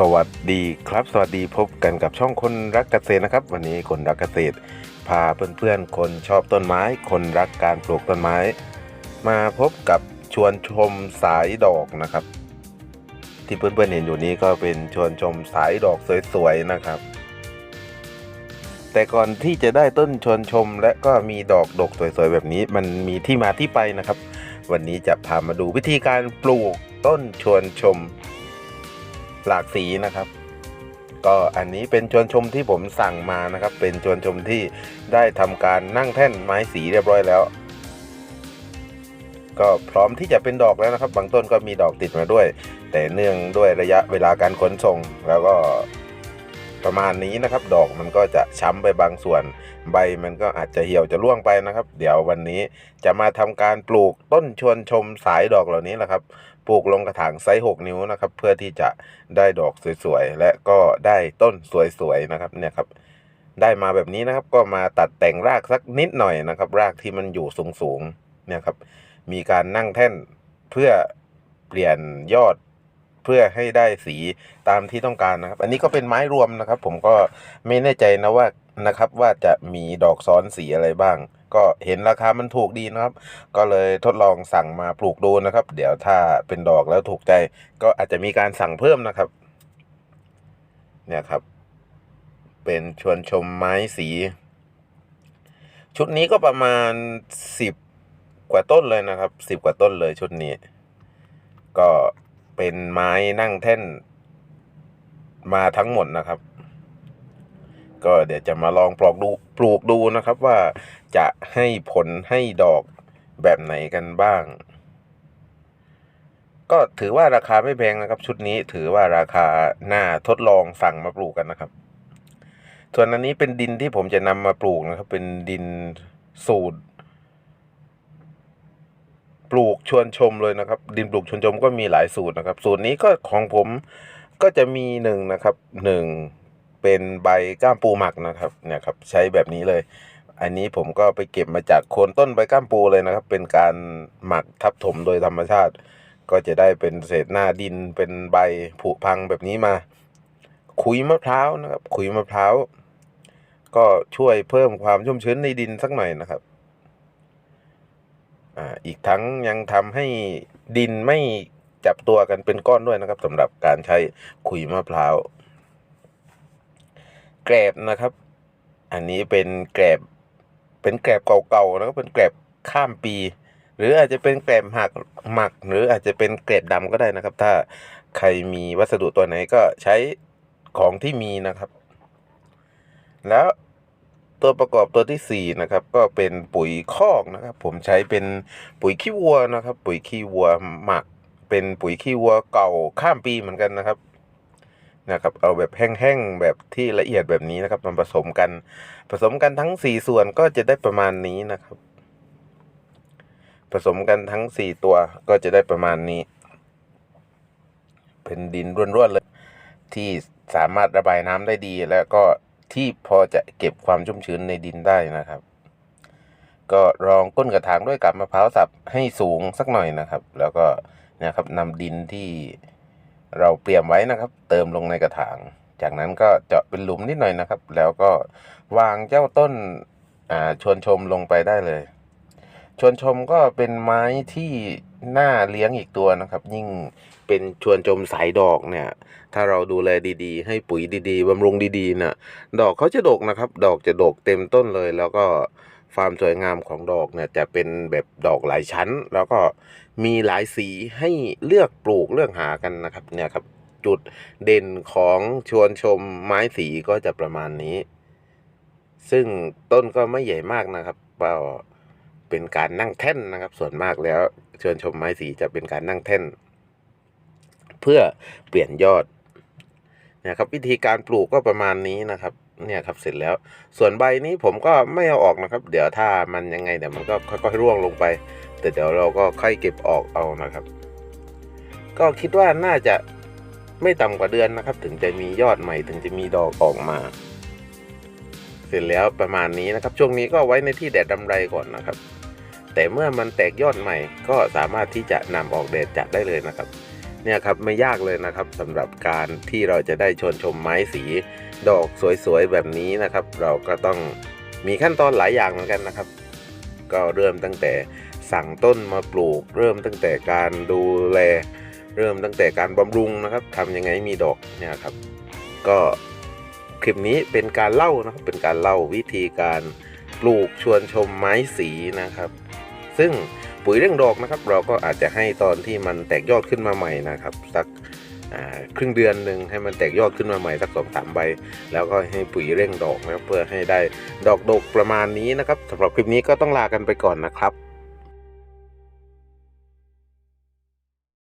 สวัสดีครับ สวัสดีพบกันกับช่องคนรักเกษตรนะครับ วันนี้คนรักเกษตร พาเพื่อนๆ คนชอบต้นไม้ คนรักการปลูกต้นไม้ มาพบกับชวนชมสายดอกนะครับ ที่เพื่อนๆเห็นอยู่นี้ก็เป็นชวนชมสายดอกสวยๆนะครับ แต่ก่อนที่จะได้ต้นชวนชมและก็มีดอกดกสวยๆแบบนี้ มันมีที่มาที่ไปนะครับ วันนี้จะพามาดูวิธีการปลูกต้นชวนชม หลากสีนะครับ ก็อันนี้เป็นชวนชมที่ผมสั่งมานะครับ เป็นชวนชมที่ได้ทำการนั่งแท่นไม้สีเรียบร้อยแล้ว ก็พร้อมที่จะเป็นดอกแล้วนะครับ บางต้นก็มีดอกติดมาด้วย แต่เนื่องด้วยระยะเวลาการขนส่งแล้วก็ ประมาณนี้นะครับ ดอกมันก็จะช้ำไปบางส่วน ใบมันก็อาจจะเหี่ยวจะร่วงไปนะครับ เดี๋ยววันนี้จะมาทำการปลูกต้นชวนชมสายดอกเหล่านี้แหละครับปลูกลงกระถางไซส์6นิ้วนะครับ เพื่อที่จะได้ดอกสวยๆและก็ได้ต้นสวยๆนะครับเนี่ยครับได้มาแบบนี้นะครับ ก็มาตัดแต่งรากสักนิดหน่อยนะครับ รากที่มันอยู่สูงๆเนี่ยครับ มีการนั่งแท่นเพื่อเปลี่ยนยอด เพื่อให้ได้สีตามที่ต้องการนะครับ อันนี้ก็เป็นไม้รวมนะครับ ผมก็ไม่แน่ใจนะว่านะครับ ว่าจะมีดอกซ้อนสีอะไรบ้าง ก็เห็นราคามันถูกดีนะครับ ก็เลยทดลองสั่งมาปลูกดูนะครับ เดี๋ยวถ้าเป็นดอกแล้วถูกใจ ก็อาจจะมีการสั่งเพิ่มนะครับ เนี่ยครับ เป็นชวนชมไม้สี ชุดนี้ก็ประมาณสิบกว่าต้นเลยนะครับสิบกว่าต้นเลยชุดนี้ ก็ เป็นไม้นั่งแท่น มาทั้งหมดนะครับ ก็เดี๋ยวจะมาลองปลอกดูปลูกดูนะครับว่าจะให้ผลให้ดอกแบบไหนกันบ้าง ก็ถือว่าราคาไม่แพงนะครับ ชุดนี้ถือว่าราคาหน่าทดลองสั่งมาปลูกกันนะครับ ส่วนอันนี้เป็นดินที่ผมจะนำมาปลูกนะครับ เป็นดินสูตร ปลูกชวนชมเลยนะครับ ดินปลูกชวนชมก็มีหลายสูตรนะครับ สูตรนี้ก็ของผมก็จะมีหนึ่งนะครับหนึ่งเป็นใบก้ามปูหมักนะครับเนี่ยครับใช้แบบนี้เลย อันนี้ผมก็ไปเก็บมาจากโคนต้นใบก้ามปูเลยนะครับ เป็นการหมักทับถมโดยธรรมชาติ ก็จะได้เป็นเศษหน้าดินเป็นใบผุพังแบบนี้มา ขุยมะพร้าวนะครับ ขุยมะพร้าวก็ช่วยเพิ่มความชุ่มชื้นในดินสักหน่อยนะครับ อ่าอีกทั้งยังทำให้ดินไม่จับตัวกันเป็นก้อนด้วยนะครับสำหรับการใช้ขุยมะพร้าวแกรบนะครับ อันนี้เป็นแกรบเป็นแกรบเก่าๆนะครับเป็นแกรบข้ามปี หรืออาจจะเป็นแกรบหักหมัก หรืออาจจะเป็นแกรบดำก็ได้นะครับ ถ้าใครมีวัสดุตัวไหนก็ใช้ของที่มีนะครับ แล้ว ตัวประกอบตัวที่สี่นะครับ ก็เป็นปุ๋ยคอกนะครับ ผมใช้เป็นปุ๋ยขี้วัวนะครับ ปุ๋ยขี้วัวหมัก เป็นปุ๋ยขี้วัวเก่าข้ามปีเหมือนกันนะครับนะครับเอาแบบแห้งๆแบบที่ละเอียดแบบนี้นะครับมาผสมกัน ผสมกันทั้งสี่ส่วนก็จะได้ประมาณนี้นะครับ ผสมกันทั้งสี่ตัวก็จะได้ประมาณนี้ เป็นดินร่วนๆเลย ที่สามารถระบายน้ำได้ดีแล้วก็ ที่พอจะเก็บความชุ่มชื้นในดินได้นะครับ ก็รองก้นกระถางด้วยกับมะพร้าวสับให้สูงสักหน่อยนะครับ แล้วก็นะครับนำดินที่เราเตรียมไว้นะครับ เติมลงในกระถาง จากนั้นก็เจาะเป็นหลุมนิดหน่อยนะครับ แล้วก็วางเจ้าต้นอ่าชวนชมลงไปได้เลย ชวนชมก็เป็นไม้ที่ หน่าเลี้ยงอีกตัวนะครับ ยิ่งเป็นชวนชมสายดอกเนี่ย ถ้าเราดูแลดีๆ ให้ปุ๋ยดีๆบำรุงดีๆน่ะดอกเขาจะดกนะครับ ดอกจะดกเต็มต้นเลย แล้วก็ความสวยงามของดอกเนี่ยจะเป็นแบบดอกหลายชั้น แล้วก็มีหลายสีให้เลือกปลูกเลือกหากันนะครับเนี่ยครับจุดเด่นของชวนชมไม้สีก็จะประมาณนี้ ซึ่งต้นก็ไม่ใหญ่มากนะครับก็เป็นการนั่งแท่นนะครับ ส่วนมากแล้ว ชวนชมไม้สีจะเป็นการนั่งแท่น เพื่อเปลี่ยนยอดนะครับวิธีการปลูกก็ประมาณนี้นะครับ เนี่ยครับเสร็จแล้ว ส่วนใบนี้ผมก็ไม่เอาออกนะครับ เดี๋ยวถ้ามันยังไงเดี๋ยวมันก็ค่อยๆร่วงลงไป แต่เดี๋ยวเราก็ค่อยเก็บออกเอานะครับ ก็คิดว่าน่าจะไม่ต่ำกว่าเดือนนะครับ ถึงจะมียอดใหม่ถึงจะมีดอกออกมา เสร็จแล้วประมาณนี้นะครับ ช่วงนี้ก็ไว้ในที่แดดดำไรก่อนนะครับ แต่เมื่อมันแตกยอดใหม่ก็สามารถที่จะนำออกแดดจัดได้เลยนะครับเนี่ยครับไม่ยากเลยนะครับสำหรับการที่เราจะได้ชนชมไม้สีดอกสวยๆแบบนี้นะครับ เราก็ต้องมีขั้นตอนหลายอย่างเหมือนกันนะครับ ก็เริ่มตั้งแต่สั่งต้นมาปลูก เริ่มตั้งแต่การดูแล เริ่มตั้งแต่การบำรุงนะครับทำยังไงมีดอกเนี่ยครับ ก็คลิปนี้เป็นการเล่านะครับเป็นการเล่าวิธีการปลูกชวนชมไม้สีนะครับ ซึ่งปุ๋ยเร่งดอกนะครับ เราก็อาจจะให้ตอนที่มันแตกยอดขึ้นมาใหม่นะครับสักครึ่งเดือนหนึ่งให้มันแตกยอดขึ้นมาใหม่สักสองสามใบ แล้วก็ให้ปุ๋ยเร่งดอกนะครับเพื่อให้ได้ดอกดกประมาณนี้นะครับสำหรับคลิปนี้ก็ต้องลากันไปก่อนนะครับ